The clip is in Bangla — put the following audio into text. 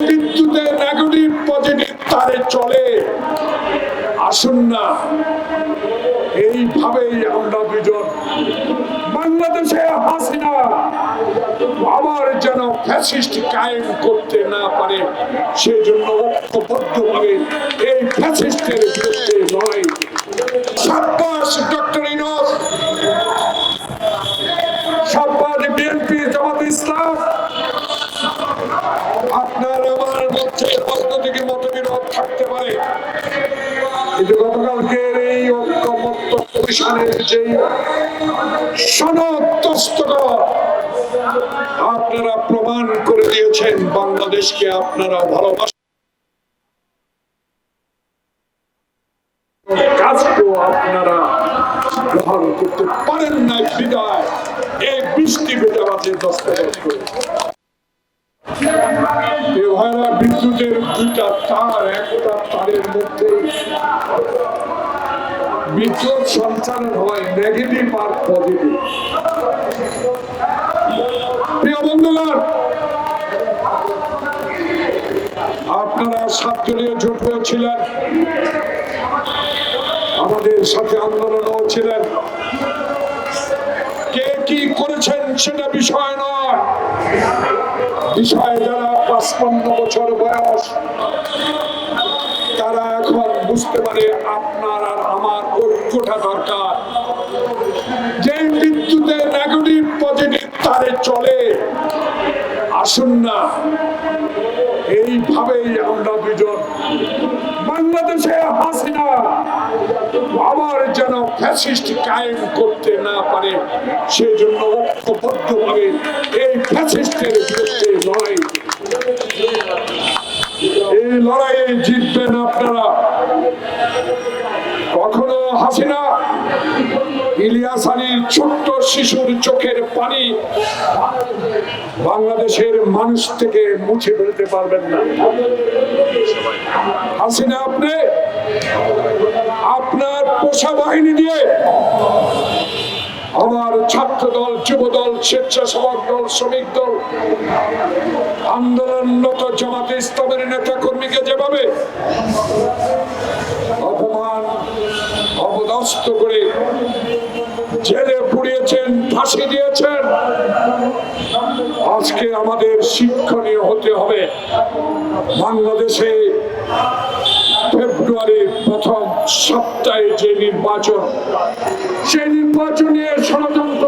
বিদ্যুতের নেগেটিভ পজিটিভ যেন করতে না পারে, সেজন্য ঐক্যবদ্ধভাবে এই ফ্যাসিস্টের বিরুদ্ধে লড়াই। সাব্বাস, ডক্টর ইনোস, সাব্বাস, বিএনপি, জামাত ইসলাম আপনার আমার মধ্যে মতবিরোধ থাকতে পারে? কিন্তু গতকালকের এই আপনারা প্রমাণ করে দিয়েছেন বাংলাদেশকে আপনারা ভালোবাসেন। কাজকেও আপনারা গ্রহণ করতে পারেন না বিদায়। এই বৃষ্টি ভেজাবাজের দস্তখত করে। এভাবে বিদ্যুতের দুটা তার, একটা তারের মধ্যে বিদ্যুৎ সঞ্চালন হয় নেগেটিভ আর পজিটিভ আপনারা ছিলেন আমাদের সাথে আন্দোলনও ছিলেন। কে কি করেছেন সেটা বিষয় নয়। বিষয় যারা পাঁচপান্ন বছর বয়স, তারা এখন বুঝতে পারে আপনার আর আমার ঐক্যটা দরকার। যে বিদ্যুতের নেগেটিভ, পজিটিভ তারে চলে, আসুন না। এইভাবেই আমরা দুজন বাংলাদেশে হাসিনা আবার যেন ফ্যাসিস্ট কায়েম করতে না পারে, সেজন্য ঐক্যবদ্ধভাবে এই ফ্যাসিস্টের লড়াইয়ে জিতবেন আপনারা। কখনো হাসিনা? ইলিয়াস আলীর ছোট্ট শিশুর চোখের পানি বাংলাদেশের মানুষ থেকে মুছে ফেলতে পারবেন না। হাসিনা, আপনি? আপনার পোষা বাহিনী দিয়ে আমার ছাত্র দল যুব দল স্বেচ্ছাসেবক দল, শ্রমিক দল, আন্দোলনরত জামাতে ইসলামের নেতা যেভাবে অপমান অবদস্ত করে জেলে পুড়িয়েছেন, ফাঁসি দিয়েছেন, আজকে আমাদের শিক্ষণীয় হতে হবে। বাংলাদেশে ফেব্রুয়ারির প্রথম সপ্তাহে যে নির্বাচন, সেই নির্বাচন ষড়যন্ত্র